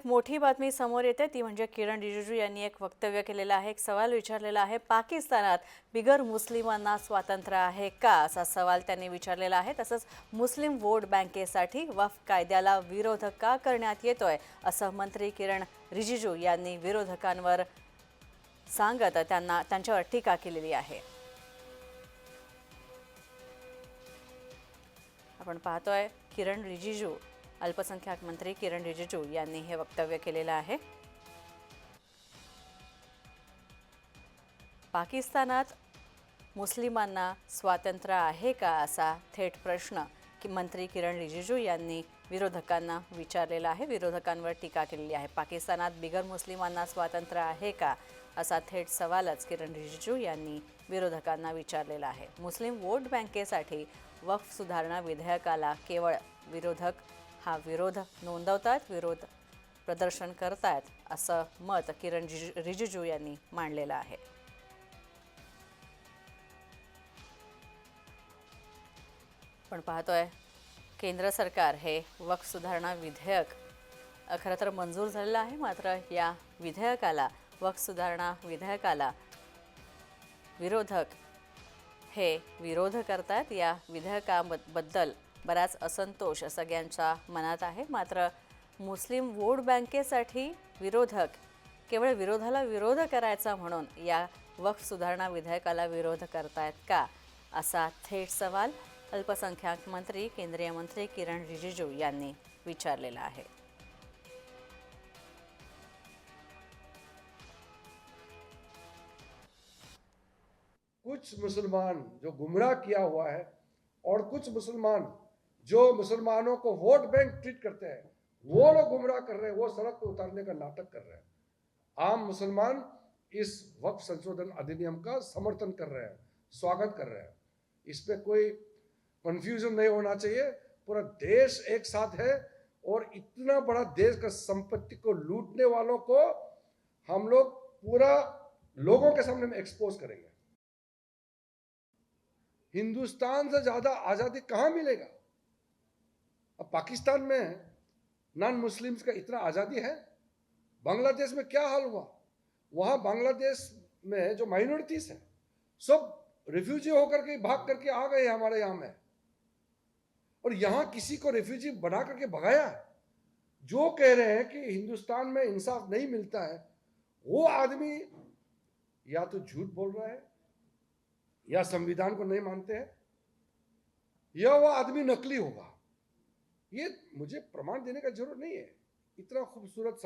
एक मोठी बातमी समोर येते ती म्हणजे किरण रिजिजू यांनी एक वक्तव्य केलेलं आहे एक सवाल विचारलेला आहे पाकिस्तानात बिगर मुस्लिमांना स्वातंत्र्य आहे का? असा सवाल त्यांनी विचारलेला आहे. तसंच मुस्लिम वोट बँकेसाठी वफ कायद्याला विरोध का करण्यात येतोय? असं मंत्री किरण रिजिजू यांनी विरोधकांवर सांगत त्यांना त्यांच्यावर टीका केलेली आहे. आपण पाहतोय किरण रिजिजू अल्पसंख्याक मंत्री किरण रिजिजू यांनी हे वक्तव्य केलेलं आहे. पाकिस्तानात मुस्लिमांना स्वातंत्र्य आहे का असा थेट प्रश्न की मंत्री किरण रिजिजू यांनी विरोधकांना विचारलेला आहे विरोधकांवर टीका केलेली आहे. पाकिस्तानात बिगर मुस्लिमांना स्वातंत्र्य आहे का असा थेट सवालच किरण रिजिजू यांनी विरोधकांना विचारलेला आहे. मुस्लिम वोट बँकेसाठी वक्फ सुधारणा विधेयकाला केवळ विरोधक हा विरोध नोंदवतात विरोध प्रदर्शन करतायत असं मत किरण रिजिजू यांनी मांडलेलं आहे. पण पाहतोय केंद्र सरकार हे वक्फ सुधारणा विधेयक खरं तर मंजूर झालेलं आहे मात्र या विधेयकाला वक्फ सुधारणा विधेयकाला विरोधक हे विरोध करतात या विधेयकाबद्दल बराच असंतोष सगळ्यांच्या मनात आहे. मात्र मुस्लिम वोट बँकेसाठी विरोधक केवळ विरोधाला विरोध करायचा म्हणून या वक्फ सुधारणा विधेयकाला विरोध करतायत का? असा थेट सवाल अल्पसंख्याक मंत्री केंद्रीय मंत्री किरण रिजिजू यांनी विचारलेला आहे. कुछ मुसलमान जो गुमराह किया हुआ है और कुछ मुसलमान जो मुसलमानों को वोट बैंक ट्रीट करते हैं, वो लोग गुमराह कर रहे हैं, वो सड़क पर उतारने का नाटक कर रहे हैं। आम मुसलमान इस वक्त संशोधन अधिनियम का समर्थन कर रहे हैं, स्वागत कर रहे हैं। इस पे कोई कंफ्यूजन नहीं होना चाहिए। पूरा देश एक साथ है और इतना बड़ा देश का संपत्ति को लूटने वालों को हम लोग पूरा लोगों के सामने एक्सपोज करेंगे। हिंदुस्तान से ज़्यादा आज़ादी कहाँ मिलेगा? पाकिस्तान में नॉन मुस्लिम्स का इतना आज़ादी है? बांग्लादेश में क्या हाल हुआ? वहाँ बांग्लादेश में जो माइनॉरिटीज है, सब रिफ्यूजी होकर के भाग करके आ गए हमारे यहाँ में। और यहाँ किसी को रिफ्यूजी बना करके भगाया जो कह रहे हैं कि हिंदुस्तान में इंसाफ नहीं मिलता है, वो आदमी या तो झूठ बोल रहा है, या संविधान को नहीं मानते हैं, या वो आदमी नकली होगा। ये मुझे प्रमाण देने का जरूरत नहीं है। इतना खूबसूरत